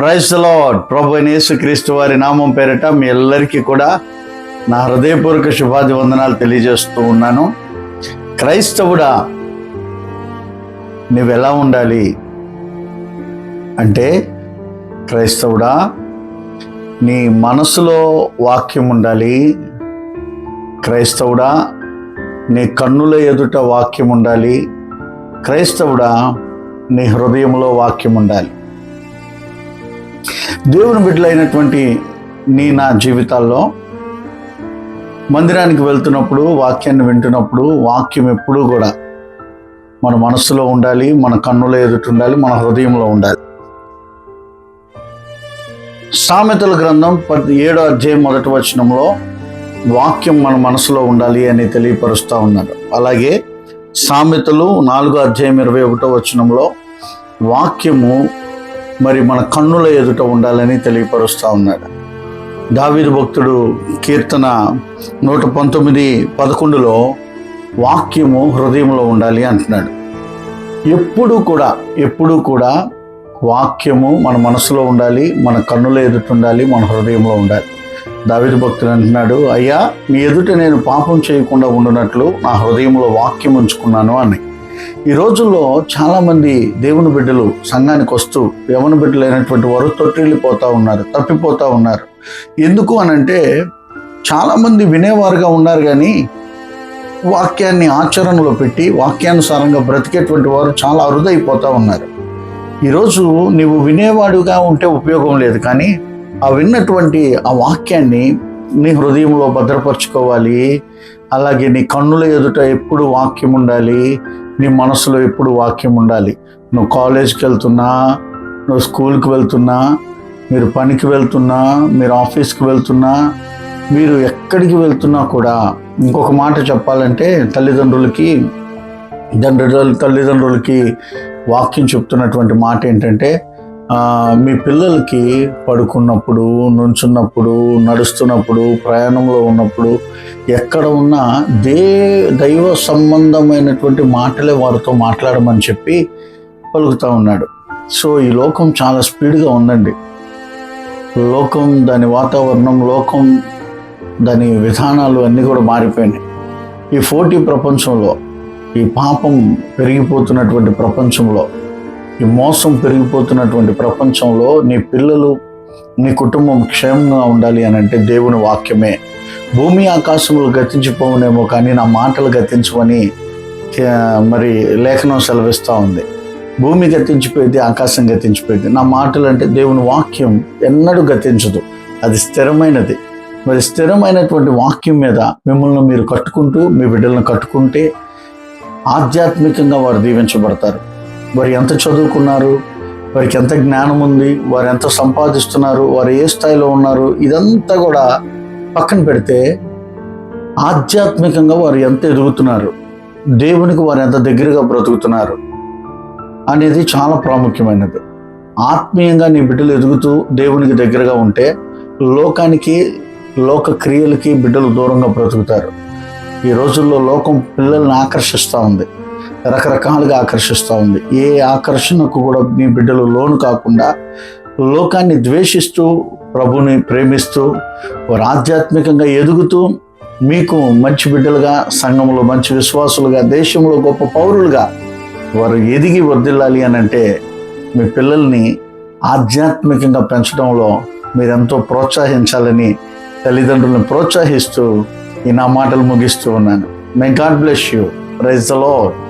Praise lord ప్రభు యేసుక్రీస్తు వారి నామం పేరిట మీ అందరికీ కూడా నా హృదయపూర్వక శుభాది వందనాలు తెలియజేస్తూ ఉన్నాను. క్రైస్తవుడా నువ్వెలా ఎలా ఉండాలి? అంటే క్రైస్తవుడా నీ మనసులో వాక్యం ఉండాలి. క్రైస్తవుడా నీ కన్నుల ఎదుట వాక్యం ఉండాలి. క్రైస్తవుడా నీ హృదయంలో వాక్యం ఉండాలి. దేవుని బిడ్డలైనటువంటి నీ నా జీవితాల్లో మందిరానికి వెళ్తున్నప్పుడు వాక్యాన్ని వింటున్నప్పుడు వాక్యం ఎప్పుడూ కూడా మన మనసులో ఉండాలి మన కన్నుల ఎదుట ఉండాలి మన హృదయంలో ఉండాలి. సామెతల గ్రంథం పద్ ఏడో అధ్యాయం మొదటి వచనంలో వాక్యం మన మనసులో ఉండాలి అని తెలియపరుస్తూ ఉన్నాడు. అలాగే సామెతలు నాలుగో అధ్యాయం ఇరవై ఒకటో వచనంలో వాక్యము మరి మన కన్నుల ఎదుట ఉండాలని తెలియపరుస్తూ ఉన్నాడు. దావీదు భక్తుడు కీర్తన నూట పంతొమ్మిది పదకొండులో వాక్యము హృదయంలో ఉండాలి అంటున్నాడు. ఎప్పుడు కూడా ఎప్పుడు కూడా వాక్యము మన మనసులో ఉండాలి మన కన్నుల ఎదుట ఉండాలి మన హృదయంలో ఉండాలి. దావిద భక్తుడు అంటున్నాడు అయ్యా మీ ఎదుట నేను పాపం చేయకుండా ఉండునట్లు నా హృదయంలో వాక్యం ఉంచుకున్నాను అని. ఈ రోజుల్లో చాలామంది దేవుని బిడ్డలు సంఘానికి వస్తూ యవన బిడ్డలైనటువంటి వారు తొట్టిల్లిపోతూ ఉన్నారు తప్పిపోతూ ఉన్నారు. ఎందుకు అనంటే చాలామంది వినేవారుగా ఉన్నారు కానీ వాక్యాన్ని ఆచరణలో పెట్టి వాక్యానుసారంగా బ్రతికేటువంటి వారు చాలా అరుదైపోతూ ఉన్నారు. ఈరోజు నీవు వినేవాడుగా ఉంటే ఉపయోగం లేదు కానీ ఆ విన్నటువంటి ఆ వాక్యాన్ని నీ హృదయంలో భద్రపరచుకోవాలి. అలాగే నీ కన్నుల ఎదుట ఎప్పుడు వాక్యం ఉండాలి. నీ మనసులో ఎప్పుడు వాక్యం ఉండాలి. నువ్వు కాలేజ్కి వెళ్తున్నా నువ్వు స్కూల్కి వెళ్తున్నా మీరు పనికి వెళ్తున్నా మీరు ఆఫీస్కి వెళ్తున్నా మీరు ఎక్కడికి వెళ్తున్నా కూడా ఇంకొక మాట చెప్పాలంటే తల్లిదండ్రులకి తండ్రి తల్లిదండ్రులకి వాక్యం చెప్తున్నటువంటి మాట ఏంటంటే మీ పిల్లలకి పడుకున్నప్పుడు నుంచున్నప్పుడు నడుస్తున్నప్పుడు ప్రయాణంలో ఉన్నప్పుడు ఎక్కడ ఉన్నా దే దైవ సంబంధమైనటువంటి మాటలే వారితో మాట్లాడమని చెప్పి పలుకుతూ ఉన్నాడు. సో ఈ లోకం చాలా స్పీడ్గా ఉందండి. లోకం దాని వాతావరణం లోకం దాని విధానాలు అన్నీ కూడా మారిపోయినాయి. ఈ పోటీ ప్రపంచంలో ఈ పాపం పెరిగిపోతున్నటువంటి ప్రపంచంలో ఈ మోసం పెరిగిపోతున్నటువంటి ప్రపంచంలో నీ పిల్లలు నీ కుటుంబం క్షేమంగా ఉండాలి అని అంటే దేవుని వాక్యమే. భూమి ఆకాశములు గతించిపోవునేమో కానీ నా మాటలు గతించమని మరి లేఖనం సెలవిస్తూ ఉంది. భూమి గతించిపోయింది ఆకాశం గతించిపోయింది. నా మాటలు అంటే దేవుని వాక్యం ఎన్నడూ గతించదు. అది స్థిరమైనది. మరి స్థిరమైనటువంటి వాక్యం మీద మిమ్మల్ని మీరు కట్టుకుంటూ మీ బిడ్డలను కట్టుకుంటే ఆధ్యాత్మికంగా వారు దీవించబడతారు. వారు ఎంత చదువుకున్నారు వారికి ఎంత జ్ఞానం ఉంది వారు ఎంత సంపాదిస్తున్నారు వారు ఏ స్థాయిలో ఉన్నారు ఇదంతా కూడా పక్కన పెడితే ఆధ్యాత్మికంగా వారు ఎంత ఎదుగుతున్నారు దేవునికి వారు ఎంత దగ్గరగా బ్రతుకుతున్నారు అనేది చాలా ప్రాముఖ్యమైనది. ఆత్మీయంగా నీ బిడ్డలు ఎదుగుతూ దేవునికి దగ్గరగా ఉంటే లోకానికి లోక క్రియలకి బిడ్డలు దూరంగా బ్రతుకుతారు. ఈ రోజుల్లో లోకం పిల్లల్ని ఆకర్షిస్తూ ఉంది. రకరకాలుగా ఆకర్షిస్తూ ఉంది. ఏ ఆకర్షణకు కూడా మీ బిడ్డలు లోను కాకుండా లోకాన్ని ద్వేషిస్తూ ప్రభుని ప్రేమిస్తూ వారు ఆధ్యాత్మికంగా ఎదుగుతూ మీకు మంచి బిడ్డలుగా సంఘంలో మంచి విశ్వాసులుగా దేశంలో గొప్ప పౌరులుగా వారు ఎదిగి వర్దిల్లాలి అని అంటే మీ పిల్లల్ని ఆధ్యాత్మికంగా పెంచడంలో మీరెంతో ప్రోత్సహించాలని తల్లిదండ్రులను ప్రోత్సహిస్తూ ఈ నా మాటలు ముగిస్తూ ఉన్నాను. May God bless you praise the Lord